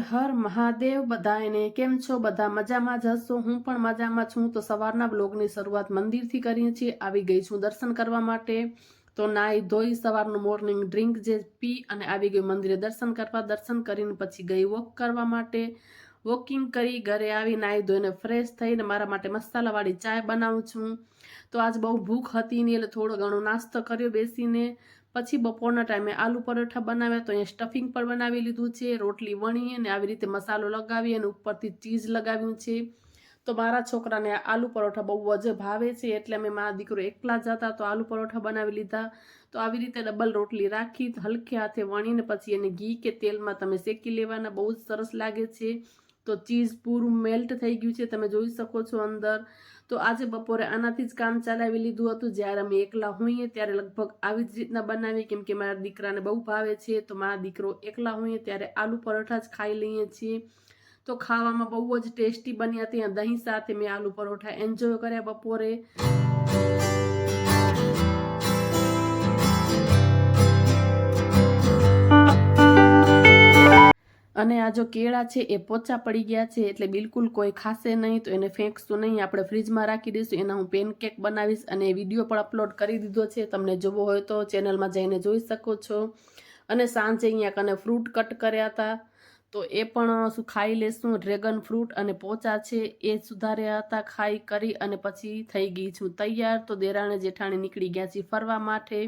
હર મહાદેવ મહાદેવ બધાને કેમ છો? બધા મજામાં જ હશો? હું પણ મજામાં છું. તો સવારના બ્લોગની શરૂઆત મંદિરથી કરીએ છીએ. આવી ગઈ છું દર્શન કરવા માટે. તો નાઈ ધોઈ સવારનું મોર્નિંગ ડ્રિંક જે પી અને આવી ગઈ મંદિરે દર્શન કરવા. દર્શન કરીને પછી ગઈ વોક કરવા માટે. વોકિંગ કરી ઘરે આવી નાઈ ધોઈને ફ્રેશ થઈને મારા માટે મસાલાવાળી ચાય બનાવું છું. તો આજ બહુ ભૂખ હતી ને એટલે થોડો ઘણો નાસ્તો કર્યો બેસીને. પછી બપોરના ટાઈમે આલુ પરોઠા બનાવ્યા તો અહીંયા સ્ટફિંગ પણ બનાવી લીધું છે, રોટલી વણી અને આવી રીતે મસાલો લગાવી અને ઉપરથી ચીઝ લગાવ્યું છે. તો મારા છોકરાને આલુ પરોઠા બહુ જ ભાવે છે, એટલે અમે મારા દીકરો એકલા જ હતા તો આલુ પરોઠા બનાવી લીધા. તો આવી રીતે ડબલ રોટલી રાખી, હલકે હાથે વણીને પછી એને ઘી કે તેલમાં તમે શેકી લેવાના, બહુ જ સરસ લાગે છે. તો ચીઝ પૂરું મેલ્ટ થઈ ગયું છે, તમે જોઈ શકો છો અંદર. તો આજે બપોરે આનાથી જ કામ ચલાવી લીધું હતું. જ્યારે અમે એકલા હોઈએ ત્યારે લગભગ આવી જ રીતના બનાવી, કેમ કે મારા દીકરાને બહુ ભાવે છે, તો મારા દીકરો એકલા હોઈએ ત્યારે આલુ પરોઠા જ ખાઈ લઈએ છીએ. તો ખાવામાં બહુ જ ટેસ્ટી બન્યા ત્યાં દહીં સાથે મેં આલુ પરોઠા એન્જોય કર્યા બપોરે. અને આ જો કેળા છે, એ પોચા પડી ગયા છે, એટલે બિલકુલ કોઈ ખાશે નહીં, તો એને ફેંકશું નહીં. આપણે ફ્રીજમાં રાખી દઈશું. એના હું પેનકેક બનાવીશ અને વીડિયો પણ અપલોડ કરી દીધો છે. તમને જોવો હોય તો ચેનલમાં જઈને જોઈ શકો છો. અને સાંજે અહીંયા કને ફ્રૂટ કટ કર્યા હતા. તો એ પણ શું ખાઈ લેશું? ડ્રેગન ફ્રૂટ અને પોચા છે, એ સુધાર્યા હતા, ખાઈ કરી અને પછી થઈ ગઈ છું તૈયાર. તો દેરાણે જેઠાણી નીકળી ગયા છે ફરવા માટે.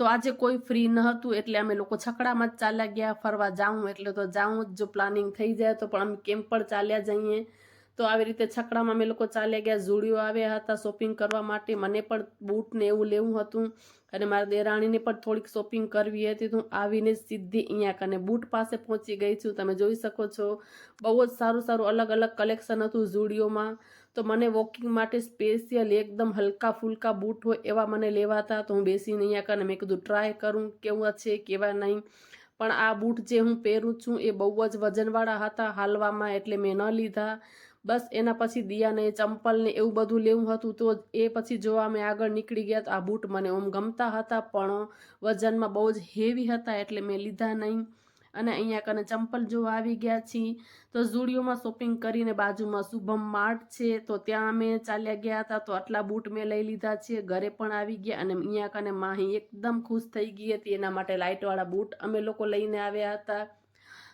તો આજે કોઈ ફ્રી ન હતું એટલે અમે લોકો છકડામાં જ ચાલ્યા ગયા, ફરવા જાઉં એટલે તો જાઉં જ. જો પ્લાનિંગ થઈ જાય તો પણ અમે કેમ પણ ચાલ્યા જઈએ. તો આવી રીતે છકડામાં અમે લોકો ચાલ્યા ગયા ઝૂડિયો આવ્યા હતા શોપિંગ કરવા માટે. મને પણ બૂટ ને એવું લેવું હતું અને મારા દેરાણીને પણ થોડીક શોપિંગ કરવી હતી તો આવીને સીધી અહીંયા કને બૂટ પાસે પહોંચી ગઈ છું. તમે જોઈ શકો છો, બહુ જ સારું સારું અલગ અલગ કલેક્શન હતું ઝૂડિયોમાં તો મને વોકિંગ માટે સ્પેશિયલ એકદમ હલકા ફુલકા બૂટ હોય એવા મને લેવા હતા તો હું બેસીને અહીંયા કરીને મેં કીધું ટ્રાય કરું, કેવા છે, કેવા નહીં. પણ આ બૂટ જે હું પહેરું છું એ બહુ જ વજનવાળા હતા હાલવામાં, એટલે મેં ન લીધા. બસ એના પછી દિયાને, ચંપલને એવું બધું લેવું હતું તો એ પછી જોવા મેં આગળ નીકળી ગયા તો આ બૂટ મને ઓમ ગમતા હતા, પણ વજનમાં બહુ જ હેવી હતા, એટલે મેં લીધા નહીં. અને અહીંયા કને ચંપલ જો આવી ગયા છીએ તો ઝુડિયોમાં શોપિંગ કરીને બાજુમાં શુભમ માર્ટ છે. તો ત્યાં અમે ચાલ્યા ગયા હતા. તો આટલા બૂટ મેં લઈ લીધા છે. ઘરે પણ આવી ગયા અને અહીંયા કને માહી એકદમ ખુશ થઈ ગઈ હતી. એના માટે લાઇટવાળા બૂટ અમે લોકો લઈને આવ્યા હતા.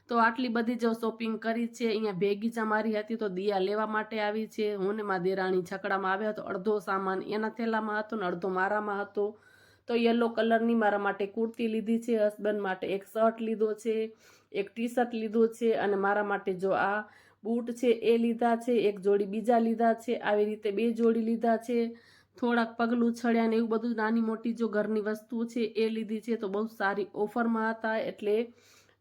તો આટલી બધી જો શોપિંગ કરી છે. અહીંયા ભેગીચા મારી હતી. તો દિયા લેવા માટે આવી છે. હું ને મા દેરાણી છકડામાં આવ્યા તો અડધો સામાન એના થેલામાં હતો ને અડધો મારામાં હતો. તો યલો કલરની મારા માટે કુર્તી લીધી છે હસબન્ડ માટે એક શર્ટ લીધો છે, એક ટી શર્ટ લીધો છે અને મારા માટે જો આ બૂટ છે એ લીધા છે, એક જોડી બીજા લીધા છે, આવી રીતે બે જોડી લીધા છે, થોડાક પગલું છળ્યા ને એવું બધું નાની મોટી જો ઘરની વસ્તુ છે એ લીધી છે તો બહુ સારી ઓફરમાં હતા એટલે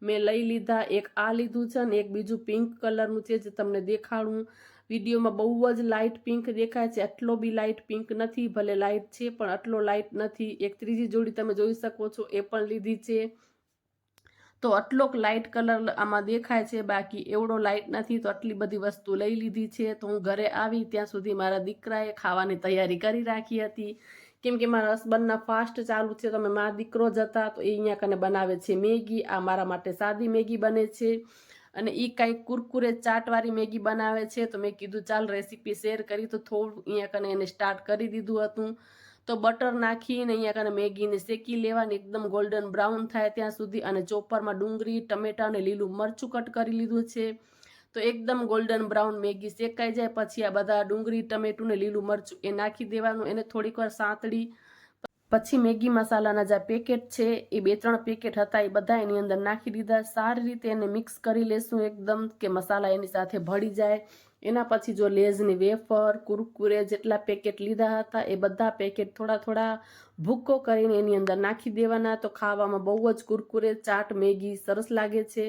મેં લઈ લીધા, એક આ લીધું છે ને એક બીજું પિંક કલરનું છે જે તમને દેખાડું. વિડીયોમાં બહુ જ લાઇટ પિંક દેખાય છે. આટલો બી લાઇટ પિંક નથી, ભલે લાઇટ છે, પણ આટલો લાઇટ નથી. એક ત્રીજી જોડી તમે જોઈ શકો છો, એ પણ લીધી છે. તો આટલોક લાઇટ કલર આમાં દેખાય છે, બાકી એવડો લાઇટ નથી, તો આટલી બધી વસ્તુ લઈ લીધી છે. તો હું ઘરે આવી, ત્યાં સુધી મારા દીકરાએ ખાવાની તૈયારી કરી રાખી હતી. કેમ કે મારા હસબન્ડના ફાસ્ટ ચાલુ છે, તો અમે મારા દીકરો જ હતા, તો એ અહીંયા કને બનાવે છે મેગી. આ મારા માટે સાદી મેગી બને છે. અને એ કાંઈક કુરકુરે ચાટવાળી મેગી બનાવે છે, તો મેં કીધું, ચાલ રેસીપી શેર કરી. તો થોડું અહીંયા કને એને સ્ટાર્ટ કરી દીધું હતું. તો બટર નાખીને અહીંયા કને મેગીને શેકી લેવાની, એકદમ ગોલ્ડન બ્રાઉન થાય ત્યાં સુધી. અને ચોપરમાં ડુંગળી, ટમેટા અને લીલું મરચું કટ કરી લીધું છે. તો એકદમ ગોલ્ડન બ્રાઉન મેગી શેકાઈ જાય. પછી આ બધા ડુંગળી, ટમેટું ને લીલું મરચું એ નાખી દેવાનું. એને થોડીક વાર સાંતળી પછી મેગી મસાલાના જે પેકેટ છે, એ બે ત્રણ પેકેટ હતા, એ બધા એની અંદર નાખી દીધા. સારી રીતે એને મિક્સ કરી લેશું એકદમ, કે મસાલા એની સાથે ભળી જાય. એના પછી જો લેઝની વેફર, કુરકુરે જેટલા પેકેટ લીધા હતા, એ બધા પેકેટ થોડા થોડા ભૂક્કો કરીને એની અંદર નાખી દેવાના. તો ખાવામાં બહુ જ કુરકુરે, ચાટ, મેગી સરસ લાગે છે.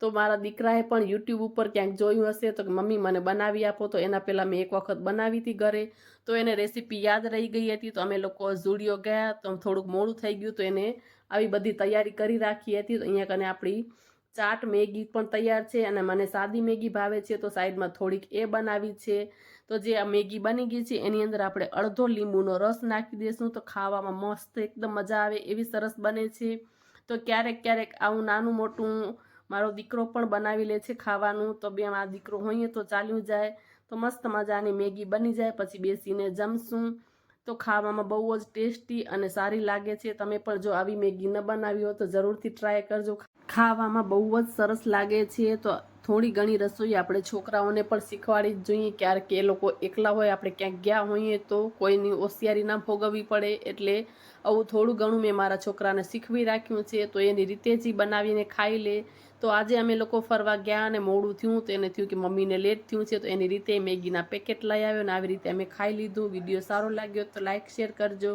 તો મારા દીકરાએ પણ યુટ્યુબ ઉપર ક્યાંક જોયું હશે તો મમ્મી, મને બનાવી આપો. તો એના પહેલાં મેં એક વખત બનાવી હતી ઘરે. તો એને રેસીપી યાદ રહી ગઈ હતી. તો અમે લોકો ઝુડિયો ગયા, તો થોડુંક મોડું થઈ ગયું તો એને આવી બધી તૈયારી કરી રાખી હતી. તો અહીંયા કને આપણી ચાટ મેગી પણ તૈયાર છે અને મને સાદી મેગી ભાવે છે. તો સાઈડમાં થોડીક એ બનાવી છે. તો જે આ મેગી બની ગઈ છે, એની અંદર આપણે અડધો લીંબુનો રસ નાખી દઈશું તો ખાવામાં મસ્ત એકદમ મજા આવે એવી સરસ બને છે. તો ક્યારેક ક્યારેક આવું નાનું મોટું મારો દીકરો પણ બનાવી લે છે ખાવાનું. તો બે આ દીકરો હોઈએ તો ચાલ્યું જાય. તો મસ્ત મજાની મેગી બની જાય. પછી બેસીને જમશું. તો ખાવામાં બહુ જ ટેસ્ટી અને સારી લાગે છે. તમે પણ જો આવી મેગી ન બનાવી હોય તો જરૂરથી ટ્રાય કરજો. ખાવામાં બહુ જ સરસ લાગે છે. તો થોડી ઘણી રસોઈ આપણે છોકરાઓને પણ શીખવાડી જ જોઈએ ક્યારેક એ લોકો એકલા હોય, આપણે ક્યાંક ગયા હોઈએ તો કોઈની હોશિયારી ના ભોગવવી પડે. એટલે આવું થોડું ઘણું મેં મારા છોકરાને શીખવી રાખ્યું છે તો એની રીતે જ બનાવીને ખાઈ લે. તો આજે અમે લોકો ફરવા ગયા અને મોડું થયું તો એને થયું કે મમ્મીને લેટ થયું છે તો એની રીતે મેગીના પેકેટ લઈ આવ્યો અને આવી રીતે અમે ખાઈ લીધું. વીડિયો સારો લાગ્યો તો લાઇક શેર કરજો.